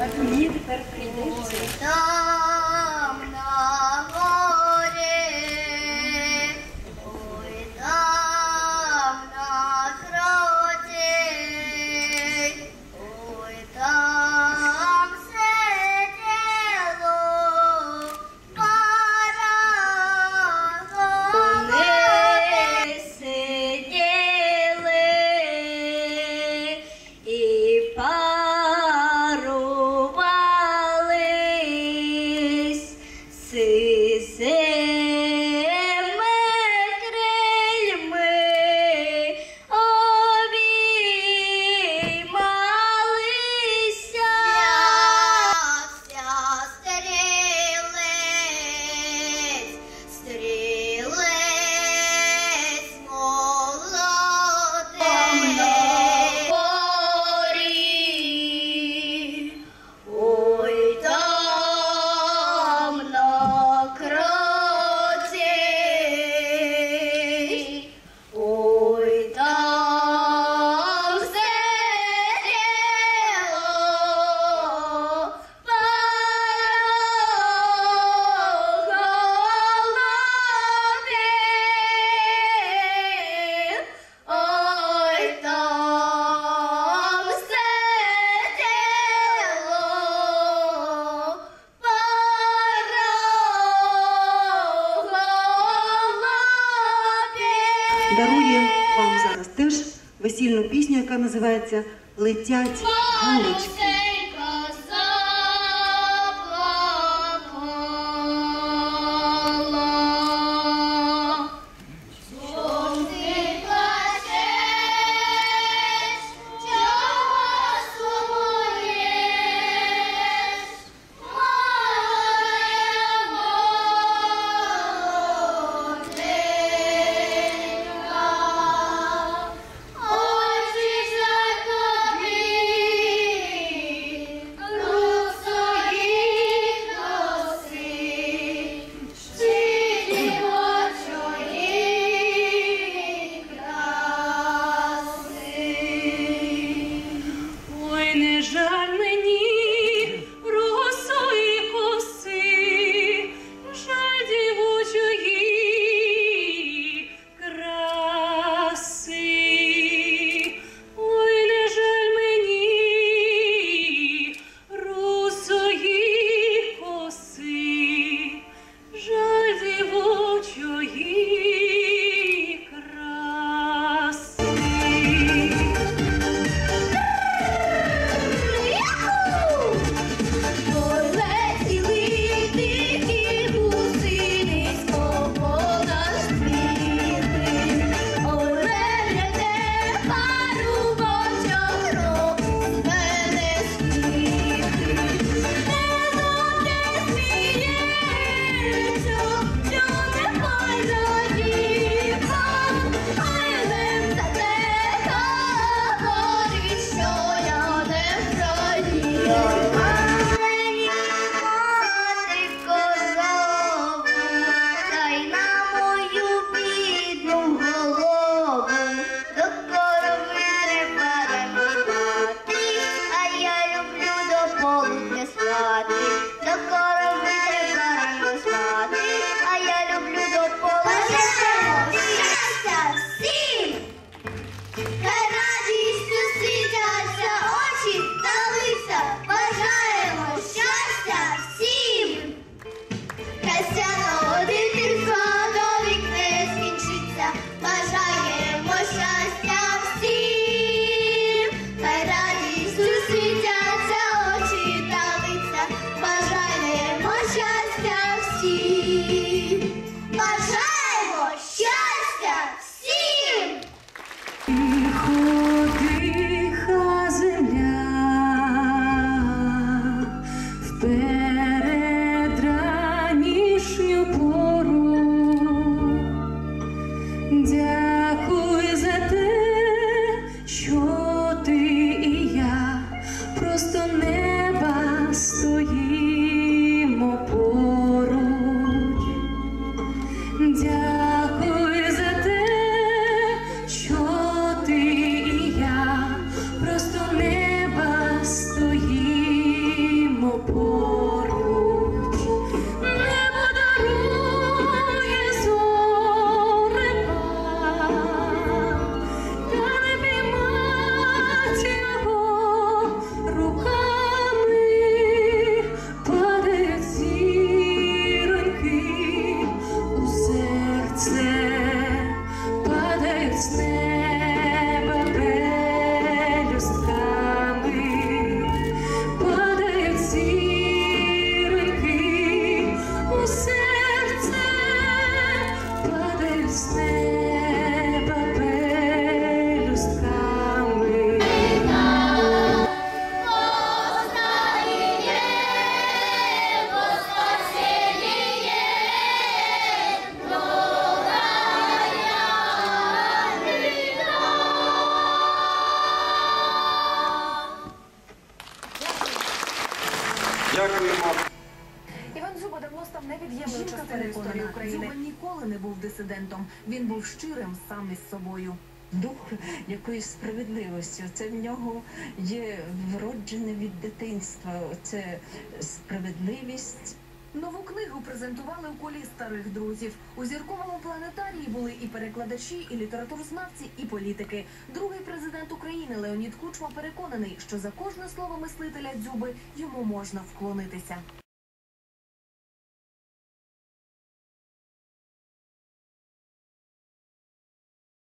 Uma comida para o вам зараз теж весільну пісню, яка називається Летять галочки. Дякую за те, що ти і я просто неба стоїмо поруч. Дякую за те, що ти і я просто неба стоїмо поруч. Christmas. Невід'ємною частиною історії України. Зуба ніколи не був дисидентом. Він був щирим сам із собою. дух якоїсь справедливості. Це в нього є вроджене від дитинства. Це справедливість. Нову книгу презентували у колі старих друзів. У зірковому планетарії були і перекладачі, і літературознавці, і політики. Другий президент України Леонід Кучма переконаний, що за кожне слово мислителя дзюби йому можна вклонитися.